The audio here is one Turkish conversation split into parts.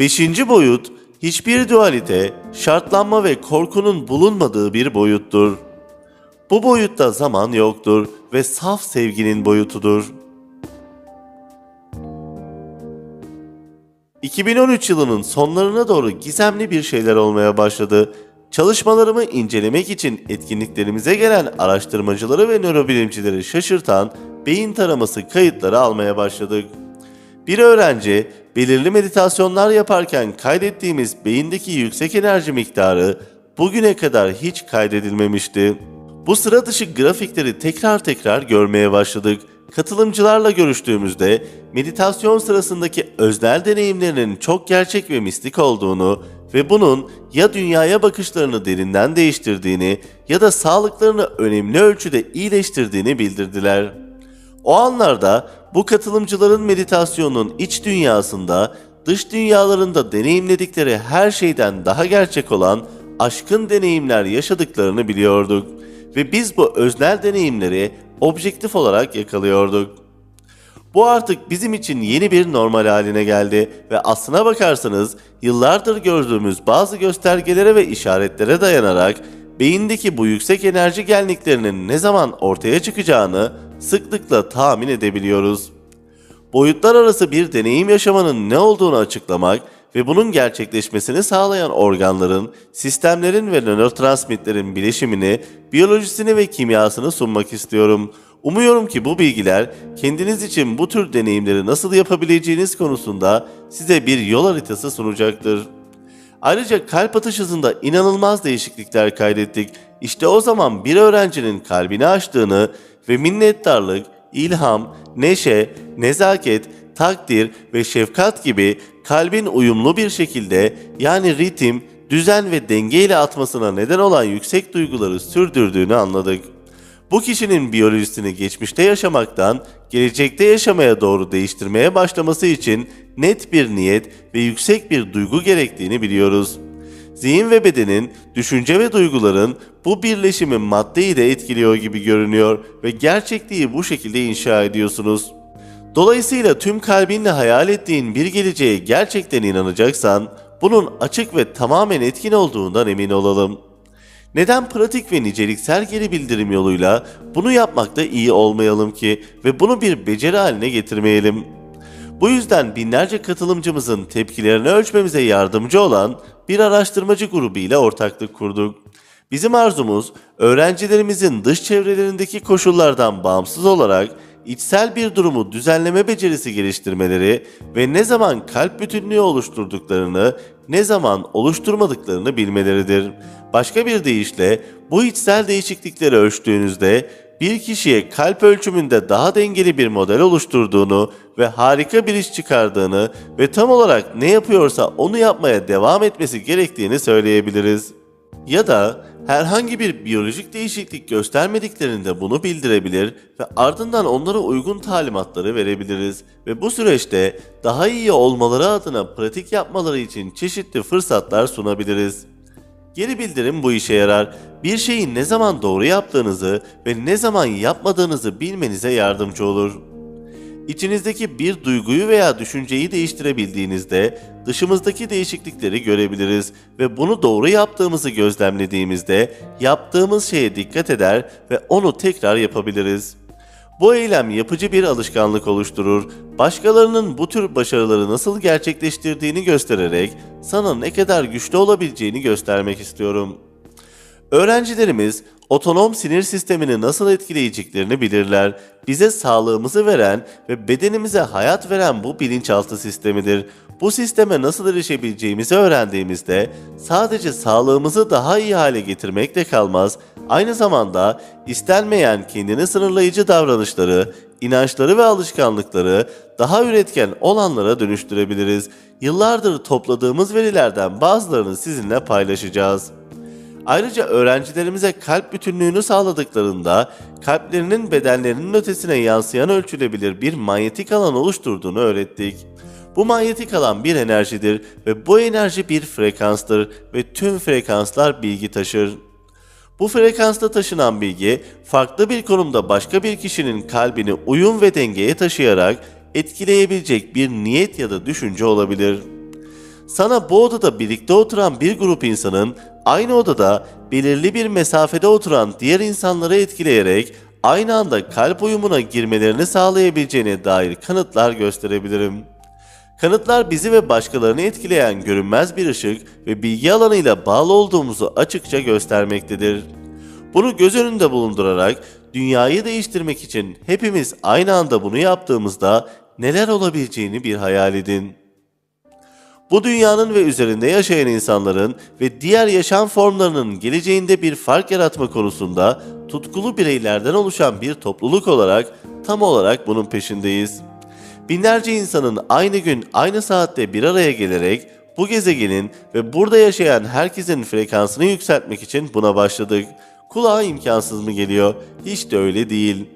Beşinci boyut, hiçbir dualite, şartlanma ve korkunun bulunmadığı bir boyuttur. Bu boyutta zaman yoktur ve saf sevginin boyutudur. 2013 yılının sonlarına doğru gizemli bir şeyler olmaya başladı. Çalışmalarımı incelemek için etkinliklerimize gelen araştırmacıları ve nörobilimcileri şaşırtan beyin taraması kayıtları almaya başladık. Bir öğrenci belirli meditasyonlar yaparken kaydettiğimiz beyindeki yüksek enerji miktarı bugüne kadar hiç kaydedilmemişti. Bu sıra dışı grafikleri tekrar tekrar görmeye başladık. Katılımcılarla görüştüğümüzde meditasyon sırasındaki öznel deneyimlerinin çok gerçek ve mistik olduğunu ve bunun ya dünyaya bakışlarını derinden değiştirdiğini ya da sağlıklarını önemli ölçüde iyileştirdiğini bildirdiler. O anlarda bu katılımcıların meditasyonun iç dünyasında, dış dünyalarında deneyimledikleri her şeyden daha gerçek olan aşkın deneyimler yaşadıklarını biliyorduk ve biz bu öznel deneyimleri objektif olarak yakalıyorduk. Bu artık bizim için yeni bir normal haline geldi ve aslına bakarsanız yıllardır gördüğümüz bazı göstergelere ve işaretlere dayanarak beyindeki bu yüksek enerji genliklerinin ne zaman ortaya çıkacağını sıklıkla tahmin edebiliyoruz. Boyutlar arası bir deneyim yaşamanın ne olduğunu açıklamak ve bunun gerçekleşmesini sağlayan organların, sistemlerin ve nörotransmitlerin bileşimini, biyolojisini ve kimyasını sunmak istiyorum. Umuyorum ki bu bilgiler kendiniz için bu tür deneyimleri nasıl yapabileceğiniz konusunda size bir yol haritası sunacaktır. Ayrıca kalp atış hızında inanılmaz değişiklikler kaydettik. İşte o zaman bir öğrencinin kalbini açtığını ve minnettarlık, ilham, neşe, nezaket, takdir ve şefkat gibi kalbin uyumlu bir şekilde yani ritim, düzen ve denge ile atmasına neden olan yüksek duyguları sürdürdüğünü anladık. Bu kişinin biyolojisini geçmişte yaşamaktan gelecekte yaşamaya doğru değiştirmeye başlaması için net bir niyet ve yüksek bir duygu gerektiğini biliyoruz. Zihin ve bedenin, düşünce ve duyguların bu birleşimi maddeyi de etkiliyor gibi görünüyor ve gerçekliği bu şekilde inşa ediyorsunuz. Dolayısıyla tüm kalbinle hayal ettiğin bir geleceğe gerçekten inanacaksan, bunun açık ve tamamen etkin olduğundan emin olalım. Neden pratik ve niceliksel geri bildirim yoluyla bunu yapmakta iyi olmayalım ki ve bunu bir beceri haline getirmeyelim? Bu yüzden binlerce katılımcımızın tepkilerini ölçmemize yardımcı olan bir araştırmacı grubu ile ortaklık kurduk. Bizim arzumuz öğrencilerimizin dış çevrelerindeki koşullardan bağımsız olarak içsel bir durumu düzenleme becerisi geliştirmeleri ve ne zaman kalp bütünlüğü oluşturduklarını, ne zaman oluşturmadıklarını bilmeleridir. Başka bir deyişle bu içsel değişiklikleri ölçtüğünüzde bir kişiye kalp ölçümünde daha dengeli bir model oluşturduğunu ve harika bir iş çıkardığını ve tam olarak ne yapıyorsa onu yapmaya devam etmesi gerektiğini söyleyebiliriz. Ya da herhangi bir biyolojik değişiklik göstermediklerinde bunu bildirebilir ve ardından onlara uygun talimatları verebiliriz ve bu süreçte daha iyi olmaları adına pratik yapmaları için çeşitli fırsatlar sunabiliriz. Geri bildirim bu işe yarar. Bir şeyi ne zaman doğru yaptığınızı ve ne zaman yapmadığınızı bilmenize yardımcı olur. İçinizdeki bir duyguyu veya düşünceyi değiştirebildiğinizde dışımızdaki değişiklikleri görebiliriz ve bunu doğru yaptığımızı gözlemlediğimizde yaptığımız şeye dikkat eder ve onu tekrar yapabiliriz. Bu eylem yapıcı bir alışkanlık oluşturur. Başkalarının bu tür başarıları nasıl gerçekleştirdiğini göstererek sana ne kadar güçlü olabileceğini göstermek istiyorum. Öğrencilerimiz otonom sinir sistemini nasıl etkileyeceklerini bilirler. Bize sağlığımızı veren ve bedenimize hayat veren bu bilinçaltı sistemidir. Bu sisteme nasıl erişebileceğimizi öğrendiğimizde sadece sağlığımızı daha iyi hale getirmekle kalmaz, aynı zamanda istenmeyen kendini sınırlayıcı davranışları, inançları ve alışkanlıkları daha üretken olanlara dönüştürebiliriz. Yıllardır topladığımız verilerden bazılarını sizinle paylaşacağız. Ayrıca öğrencilerimize kalp bütünlüğünü sağladıklarında kalplerinin bedenlerinin ötesine yansıyan ölçülebilir bir manyetik alan oluşturduğunu öğrettik. Bu manyetik alan bir enerjidir ve bu enerji bir frekanstır ve tüm frekanslar bilgi taşır. Bu frekansta taşınan bilgi farklı bir konumda başka bir kişinin kalbini uyum ve dengeye taşıyarak etkileyebilecek bir niyet ya da düşünce olabilir. Sana bu odada birlikte oturan bir grup insanın aynı odada belirli bir mesafede oturan diğer insanları etkileyerek aynı anda kalp uyumuna girmelerini sağlayabileceğine dair kanıtlar gösterebilirim. Kanıtlar bizi ve başkalarını etkileyen görünmez bir ışık ve bilgi alanıyla bağlı olduğumuzu açıkça göstermektedir. Bunu göz önünde bulundurarak dünyayı değiştirmek için hepimiz aynı anda bunu yaptığımızda neler olabileceğini bir hayal edin. Bu dünyanın ve üzerinde yaşayan insanların ve diğer yaşam formlarının geleceğinde bir fark yaratma konusunda tutkulu bireylerden oluşan bir topluluk olarak tam olarak bunun peşindeyiz. Binlerce insanın aynı gün aynı saatte bir araya gelerek bu gezegenin ve burada yaşayan herkesin frekansını yükseltmek için buna başladık. Kulağa imkansız mı geliyor? Hiç de öyle değil.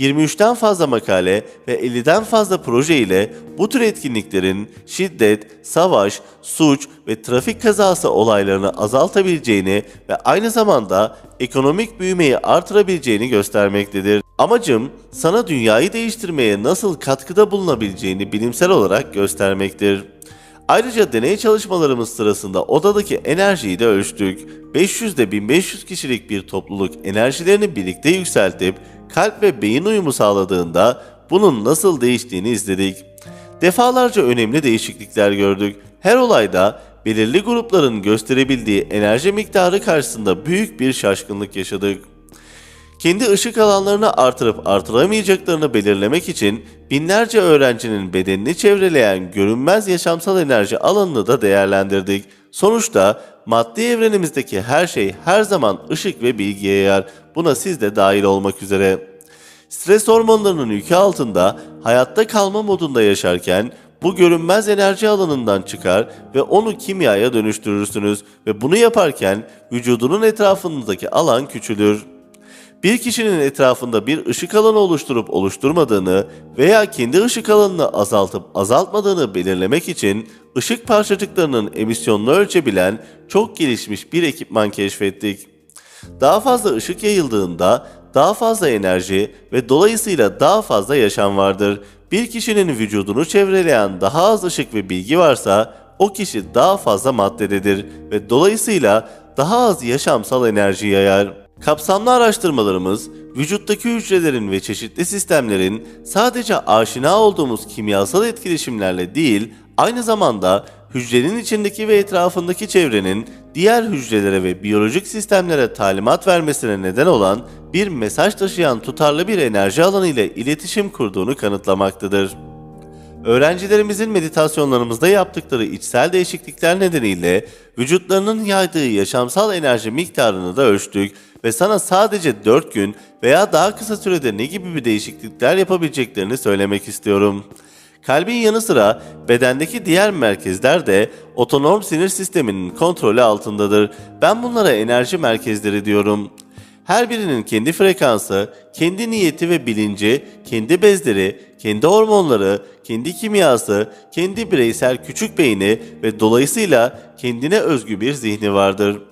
23'ten fazla makale ve 50'den fazla proje ile bu tür etkinliklerin şiddet, savaş, suç ve trafik kazası olaylarını azaltabileceğini ve aynı zamanda ekonomik büyümeyi artırabileceğini göstermektedir. Amacım sana dünyayı değiştirmeye nasıl katkıda bulunabileceğini bilimsel olarak göstermektir. Ayrıca deney çalışmalarımız sırasında odadaki enerjiyi de ölçtük. 500 ile 1500 kişilik bir topluluk enerjilerini birlikte yükseltip kalp ve beyin uyumu sağladığında bunun nasıl değiştiğini izledik. Defalarca önemli değişiklikler gördük. Her olayda belirli grupların gösterebildiği enerji miktarı karşısında büyük bir şaşkınlık yaşadık. Kendi ışık alanlarını artırıp artıramayacaklarını belirlemek için binlerce öğrencinin bedenini çevreleyen görünmez yaşamsal enerji alanını da değerlendirdik. Sonuçta maddi evrenimizdeki her şey her zaman ışık ve bilgiye yayar. Buna siz de dahil olmak üzere. Stres hormonlarının yükü altında hayatta kalma modunda yaşarken bu görünmez enerji alanından çıkar ve onu kimyaya dönüştürürsünüz ve bunu yaparken vücudunun etrafındaki alan küçülür. Bir kişinin etrafında bir ışık alanı oluşturup oluşturmadığını veya kendi ışık alanını azaltıp azaltmadığını belirlemek için ışık parçacıklarının emisyonunu ölçebilen çok gelişmiş bir ekipman keşfettik. Daha fazla ışık yayıldığında daha fazla enerji ve dolayısıyla daha fazla yaşam vardır. Bir kişinin vücudunu çevreleyen daha az ışık ve bilgi varsa o kişi daha fazla maddededir ve dolayısıyla daha az yaşamsal enerji yayar. Kapsamlı araştırmalarımız vücuttaki hücrelerin ve çeşitli sistemlerin sadece aşina olduğumuz kimyasal etkileşimlerle değil, aynı zamanda hücrenin içindeki ve etrafındaki çevrenin diğer hücrelere ve biyolojik sistemlere talimat vermesine neden olan bir mesaj taşıyan tutarlı bir enerji alanı ile iletişim kurduğunu kanıtlamaktadır. Öğrencilerimizin meditasyonlarımızda yaptıkları içsel değişiklikler nedeniyle vücutlarının yaydığı yaşamsal enerji miktarını da ölçtük ve sana sadece 4 gün veya daha kısa sürede ne gibi bir değişiklikler yapabileceklerini söylemek istiyorum. Kalbin yanı sıra bedendeki diğer merkezler de otonom sinir sisteminin kontrolü altındadır. Ben bunlara enerji merkezleri diyorum. Her birinin kendi frekansı, kendi niyeti ve bilinci, kendi bezleri, kendi hormonları, kendi kimyası, kendi bireysel küçük beyni ve dolayısıyla kendine özgü bir zihni vardır.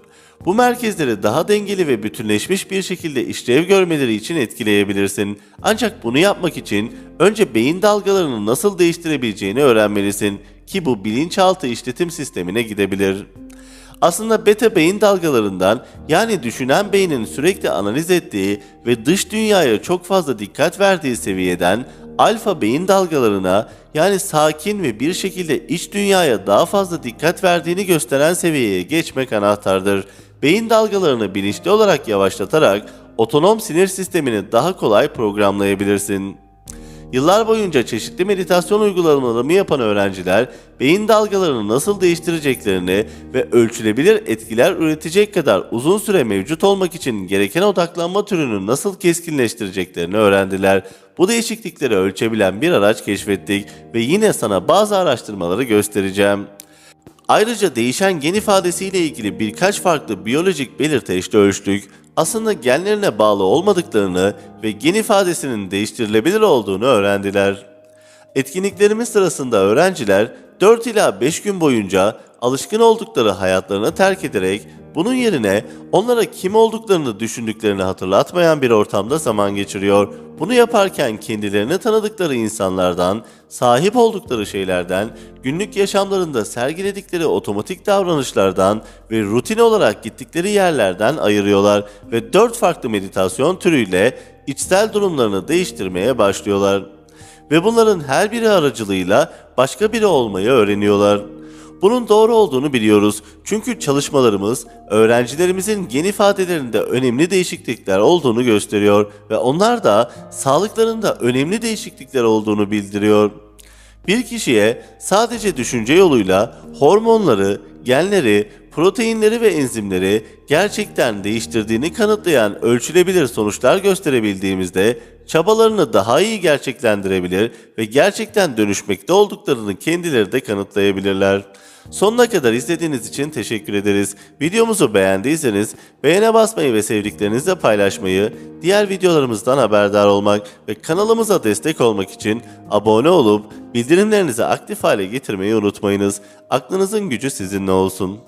Bu merkezleri daha dengeli ve bütünleşmiş bir şekilde işlev görmeleri için etkileyebilirsin. Ancak bunu yapmak için önce beyin dalgalarını nasıl değiştirebileceğini öğrenmelisin ki bu bilinçaltı işletim sistemine gidebilir. Aslında beta beyin dalgalarından yani düşünen beynin sürekli analiz ettiği ve dış dünyaya çok fazla dikkat verdiği seviyeden alfa beyin dalgalarına yani sakin ve bir şekilde iç dünyaya daha fazla dikkat verdiğini gösteren seviyeye geçmek anahtardır. Beyin dalgalarını bilinçli olarak yavaşlatarak otonom sinir sistemini daha kolay programlayabilirsin. Yıllar boyunca çeşitli meditasyon uygulamalarını yapan öğrenciler beyin dalgalarını nasıl değiştireceklerini ve ölçülebilir etkiler üretecek kadar uzun süre mevcut olmak için gereken odaklanma türünü nasıl keskinleştireceklerini öğrendiler. Bu değişiklikleri ölçebilen bir araç keşfettik ve yine sana bazı araştırmaları göstereceğim. Ayrıca değişen gen ifadesiyle ilgili birkaç farklı biyolojik belirteç de ölçtük. Aslında genlerine bağlı olmadıklarını ve gen ifadesinin değiştirilebilir olduğunu öğrendiler. Etkinliklerimiz sırasında öğrenciler 4 ila 5 gün boyunca alışkın oldukları hayatlarını terk ederek bunun yerine onlara kim olduklarını düşündüklerini hatırlatmayan bir ortamda zaman geçiriyor. Bunu yaparken kendilerini tanıdıkları insanlardan, sahip oldukları şeylerden, günlük yaşamlarında sergiledikleri otomatik davranışlardan ve rutin olarak gittikleri yerlerden ayırıyorlar ve 4 farklı meditasyon türüyle içsel durumlarını değiştirmeye başlıyorlar. Ve bunların her biri aracılığıyla başka biri olmayı öğreniyorlar. Bunun doğru olduğunu biliyoruz. Çünkü çalışmalarımız öğrencilerimizin gen ifadelerinde önemli değişiklikler olduğunu gösteriyor ve onlar da sağlıklarında önemli değişiklikler olduğunu bildiriyor. Bir kişiye sadece düşünce yoluyla hormonları, genleri, proteinleri ve enzimleri gerçekten değiştirdiğini kanıtlayan ölçülebilir sonuçlar gösterebildiğimizde çabalarını daha iyi gerçeklendirebilir ve gerçekten dönüşmekte olduklarını kendileri de kanıtlayabilirler. Sonuna kadar izlediğiniz için teşekkür ederiz. Videomuzu beğendiyseniz beğene basmayı ve sevdiklerinizle paylaşmayı, diğer videolarımızdan haberdar olmak ve kanalımıza destek olmak için abone olup bildirimlerinizi aktif hale getirmeyi unutmayınız. Aklınızın gücü sizinle ne olsun?